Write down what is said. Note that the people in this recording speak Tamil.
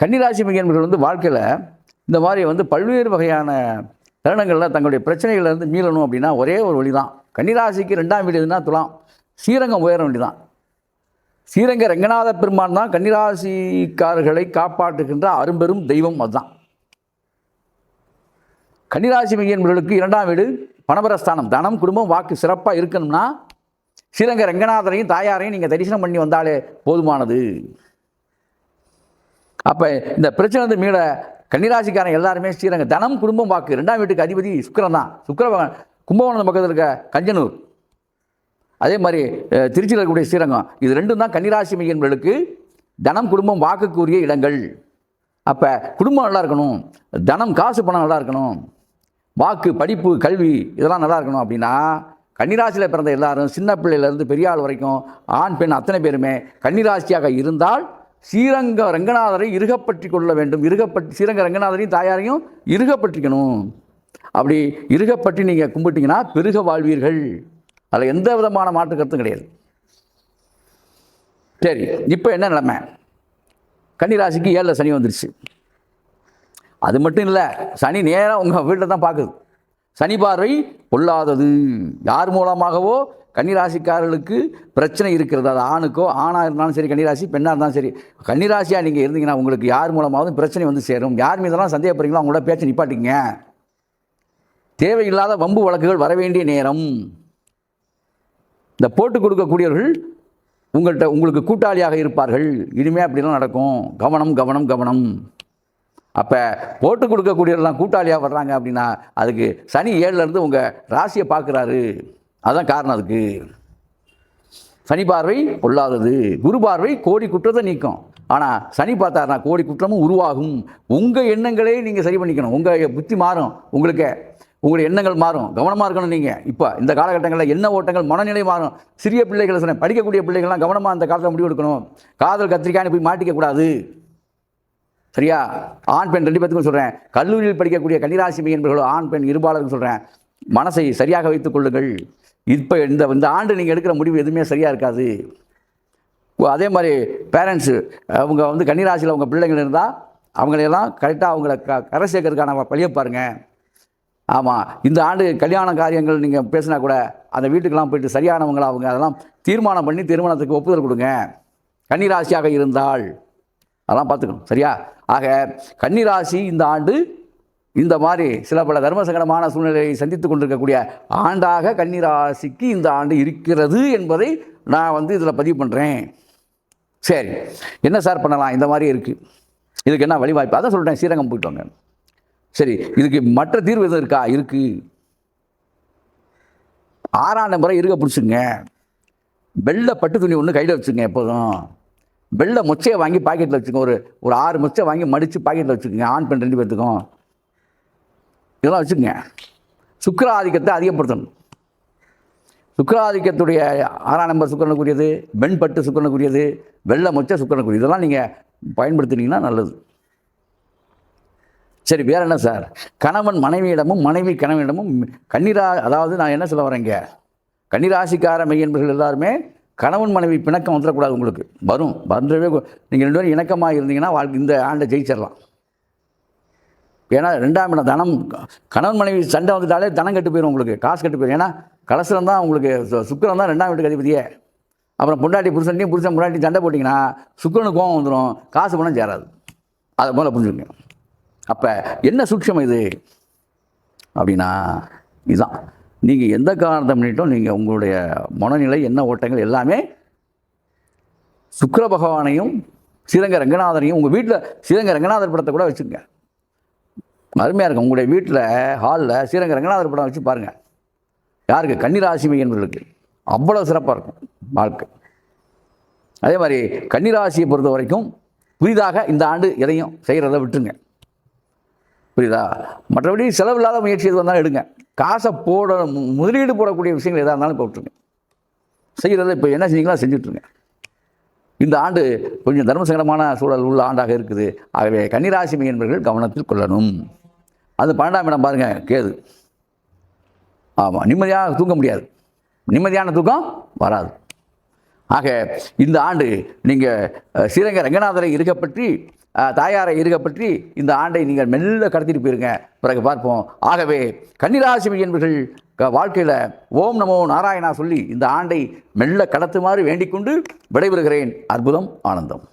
கன்னிராசி மையன்பர்கள் வந்து வாழ்க்கையில் இந்த மாதிரி வந்து பல்வேறு வகையான தருணங்களில் தங்களுடைய பிரச்சனைகள்லேருந்து மீளணும் அப்படின்னா ஒரே ஒரு வழி தான் கன்னிராசிக்கு ரெண்டாம் வீடு எதுனா துலாம். ஸ்ரீரங்கம் உயர வேண்டிதான் ஸ்ரீரங்க ரங்கநாத பெருமான் தான் கன்னிராசிக்காரர்களை காப்பாற்றுகின்ற அரும்பெரும் தெய்வம் அதுதான். கன்னிராசி மையன்பர்களுக்கு இரண்டாம் வீடு பணபரஸ்தானம் தனம் குடும்பம் வாக்கு சிறப்பாக இருக்கணும்னா ஸ்ரீரங்க ரங்கநாதரையும் தாயாரையும் நீங்கள் தரிசனம் பண்ணி வந்தாலே போதுமானது. அப்போ இந்த பிரச்சனை வந்து மீள கன்னிராசிக்காரன் எல்லாருமே ஸ்ரீரங்க தனம் குடும்பம் வாக்கு. ரெண்டாம் வீட்டுக்கு அதிபதி சுக்கரன் தான். சுக்கிர கும்பகோணம் பக்கத்தில் இருக்க கஞ்சனூர். அதே மாதிரி திருச்சியில் இருக்கக்கூடிய ஸ்ரீரங்கம். இது ரெண்டும் தான் கன்னிராசி மையன்களுக்கு தனம் குடும்பம் வாக்குக்குரிய இடங்கள். அப்போ குடும்பம் நல்லா இருக்கணும். தனம் காசு பணம் நல்லா இருக்கணும். வாக்கு படிப்பு கல்வி இதெல்லாம் நல்லா இருக்கணும் அப்படின்னா கன்னிராசியில் பிறந்த எல்லாரும் சின்ன பிள்ளையிலேருந்து பெரிய ஆள் வரைக்கும் ஆண் பெண் அத்தனை பேருமே கன்னிராசியாக இருந்தால் ஸ்ரீரங்க ரங்கநாதரை இறுகப்பற்றி கொள்ள வேண்டும். இறுகப்பட்டு ஸ்ரீரங்க ரங்கநாதரையும் தாயாரையும் இறுகப்பற்றிக்கணும் அப்படி இறுகப்பற்றி நீங்கள் கும்பிட்டீங்கன்னா பெருக வாழ்வீர்கள். அதில் எந்த விதமான மாற்று கருத்தும் கிடையாது. சரி இப்போ என்ன நிலைமை? கன்னிராசிக்கு ஏழில் சனி வந்துருச்சு. அது மட்டும் இல்லை சனி நேராக உங்கள் வீட்டில் தான் பார்க்குது சனி பார்வை பொல்லாதது. யார் மூலமாகவோ கன்னிராசிக்காரர்களுக்கு பிரச்சனை இருக்கிறது. அது ஆணுக்கோ ஆணாக இருந்தாலும் சரி கன்னிராசி பெண்ணாக இருந்தாலும் சரி. கன்னிராசியாக நீங்கள் இருந்தீங்கன்னா உங்களுக்கு யார் மூலமாவது பிரச்சனை வந்து சேரும். யார் மீதெல்லாம் சந்தேகப்படுறீங்களோ அவங்களோட பேச்சை நிப்பாட்டிங்க தேவையில்லாத வம்பு வழக்குகள் வர வேண்டிய நேரம். இந்த போட்டு கொடுக்கக்கூடியவர்கள் உங்கள்கிட்ட உங்களுக்கு கூட்டாளியாக இருப்பார்கள். இனிமேல் அப்படிலாம் நடக்கும். கவனம் கவனம் கவனம். அப்போ போட்டு கொடுக்கக்கூடியவர்கள்லாம் கூட்டாளியாக வர்றாங்க அப்படின்னா அதுக்கு சனி ஏழுலேருந்து உங்கள் ராசியை பார்க்குறாரு. அதுதான் காரணம் அதுக்கு. சனி பார்வை பொல்லாதது. குரு பார்வை கோடி குற்றத்தை நீக்கும். ஆனால் சனி பார்த்தாருனா கோடி குற்றமும் உருவாகும். உங்கள் எண்ணங்களே நீங்கள் சரி பண்ணிக்கணும். உங்கள் புத்தி மாறும். உங்களுக்கு. உங்களுடைய எண்ணங்கள் மாறும். கவனமாக இருக்கணும் நீங்கள் இப்போ இந்த காலகட்டங்களில் எண்ண ஓட்டங்கள் மனநிலை மாறும். சிறிய பிள்ளைகளை சொன்னேன். படிக்கக்கூடிய பிள்ளைகள்லாம் கவனமாக அந்த காலத்தில் முடிவு எடுக்கணும். காதல் கத்திரிக்காய்னு போய் மாட்டிக்கக்கூடாது சரியா? ஆண் பெண் ரெண்டு பேத்துக்கும் சொல்கிறேன் கல்லூரியில் படிக்கக்கூடிய கன்னிராசி மையன்பர்களோ ஆண் பெண் இருபாளர்கள் சொல்கிறேன் மனசை சரியாக வைத்துக் கொள்ளுங்கள். இப்போ இந்த இந்த ஆண்டு நீங்கள் எடுக்கிற முடிவு எதுவுமே சரியாக இருக்காது. அதே மாதிரி பேரண்ட்ஸு அவங்க வந்து கன்னிராசியில் அவங்க பிள்ளைங்கள் இருந்தால் அவங்களையெல்லாம் கரெக்டாக அவங்கள க கரை சேர்க்கறதுக்கான வழியை பாருங்கள் ஆமாம் இந்த ஆண்டு கல்யாண காரியங்கள் நீங்கள் பேசினா கூட அந்த வீட்டுக்கெல்லாம் போயிட்டு சரியானவங்களா அவங்க அதெல்லாம் தீர்மானம் பண்ணி திருமணத்துக்கு ஒப்புதல் கொடுங்க. கன்னிராசியாக இருந்தால் அதெல்லாம் பார்த்துக்கணும் சரியா? ஆக கன்னிராசி இந்த ஆண்டு இந்த மாதிரி சில பல தர்ம சங்கடமான சூழ்நிலையை சந்தித்து கொண்டிருக்கக்கூடிய ஆண்டாக கன்னிராசிக்கு இந்த ஆண்டு இருக்கிறது என்பதை நான் வந்து இதில் பதிவு பண்ணுறேன் சரி என்ன சார் பண்ணலாம்? இந்த மாதிரி இருக்குது இதுக்கு என்ன வழிவாய்ப்பு? அதான் சொல்லிட்டேன் ஸ்ரீரங்கம் போயிட்டு வாங்க. சரி இதுக்கு மற்ற தீர்வு எதுவும் இருக்கா? இருக்குது ஆறாம் நம்பரை இருக்க பிடிச்சிங்க. வெள்ளை பட்டு துணி ஒன்று கையில் வச்சுங்க எப்போதும். வெள்ளை மொச்சையை வாங்கி பாக்கெட்டில் வச்சுக்கோங்க ஒரு ஒரு ஆறு மொச்சை வாங்கி மடித்து பாக்கெட்டில் வச்சுக்கோங்க ஆண் பெண் ரெண்டு பேர்த்துக்கும் இதெல்லாம் வச்சுக்கோங்க. சுக்கிர ஆதிக்கத்தை அதிகப்படுத்தணும். சுக்கராதிக்கத்துடைய ஆறாம் நம்பர் சுக்கரனுக்குரியது வெண்பட்டு சுக்கரனுக்குரியது வெள்ளை மொச்ச சுக்கரனுக்குரியது. இதெல்லாம் நீங்கள் பயன்படுத்தினீங்கன்னா நல்லது. சரி வேற என்ன சார்? கணவன் மனைவியிடமும் மனைவி கணவனிடமும் கன்னிரா அதாவது நான் என்ன சொல்ல வரேங்க? கன்னிராசிக்கார மெய்யன்பர்கள் எல்லாருமே கணவன் மனைவி பிணக்கம் வந்துடக்கூடாது உங்களுக்கு. வரும். வந்துடவே நீங்கள் ரெண்டு பேரும் இணக்கமாக இருந்தீங்கன்னா வாழ்க்கை இந்த ஆண்டை ஜெயிச்சிடலாம். ஏன்னா ரெண்டாம் இடம் தனம். கணவன் மனைவி சண்டை வந்துட்டாலே தனம் கெட்டு போயிடும் உங்களுக்கு காசு கெட்டு போயிடும் ஏன்னா கலசரம் தான் உங்களுக்கு சு- தான் ரெண்டாம் வீட்டுக்கு அதிபதியே. அப்புறம் பொண்டாட்டி புருஷன்ட்டையும் புருஷன் பொண்டாட்டி சண்டை போட்டிங்கன்னா சுக்கரனுக்கு கோவம் வந்துடும் காசு பணம் சேராது. அதை போல புரிஞ்சுக்கங்க. அப்போ என்ன சூட்சம் இது? அப்படின்னா இதுதான். நீங்கள் எந்த காரணத்தை பண்ணிட்டோம் நீங்கள் உங்களுடைய மனநிலை என்ன ஓட்டங்கள் எல்லாமே சுக்கர பகவானையும் ஸ்ரீரங்க ரங்கநாதனையும் உங்கள் வீட்டில் ஸ்ரீரங்க ரங்கநாதர் படத்தை கூட வச்சுருங்க அருமையாக இருக்கும். உங்களுடைய வீட்டில் ஹாலில் ஸ்ரீரங்க ரங்கநாதர் படம் வச்சு பாருங்கள் யாருக்கு? கன்னிராசி என்பவர்களுக்கு. அவ்வளோ சிறப்பாக இருக்கும் வாழ்க்கை. அதே மாதிரி கன்னிராசியை பொறுத்த வரைக்கும் புதிதாக இந்த ஆண்டு எதையும் செய்கிறத விட்டுருங்க. புரியுதா? மற்றபடி செலவில்லாத முயற்சி எது வந்தாலும் எடுங்க. காசை போட முதலீடு போடக்கூடிய விஷயங்கள் எதாக இருந்தாலும் இப்போ விட்டுருங்க. செய்கிறத இப்போ என்ன செஞ்சீங்களோ செஞ்சுட்ருங்க இந்த ஆண்டு கொஞ்சம் தர்மசங்கடமான சூழல் உள்ள ஆண்டாக இருக்குது. ஆகவே கன்னிராசி மையன்பர்கள் கவனத்தில் கொள்ளணும். அது பன்னெண்டாம் இடம் பாருங்கள் கேது ஆமாம் நிம்மதியாக தூங்க முடியாது. நிம்மதியான தூக்கம் வராது. ஆக இந்த ஆண்டு நீங்கள் ஸ்ரீரங்க ரங்கநாதரை இருக்க பற்றி தாயாரை இருக்க பற்றி இந்த ஆண்டை நீங்கள் மெல்ல கடத்திட்டு போயிருங்க. பிறகு பார்ப்போம். ஆகவே கன்னிராசி என்பர்கள் வாழ்க்கையில் ஓம் நமோ நாராயணா சொல்லி இந்த ஆண்டை மெல்ல கடத்துமாறு வேண்டிக் கொண்டு விடைபெறுகிறேன். அற்புதம் ஆனந்தம்.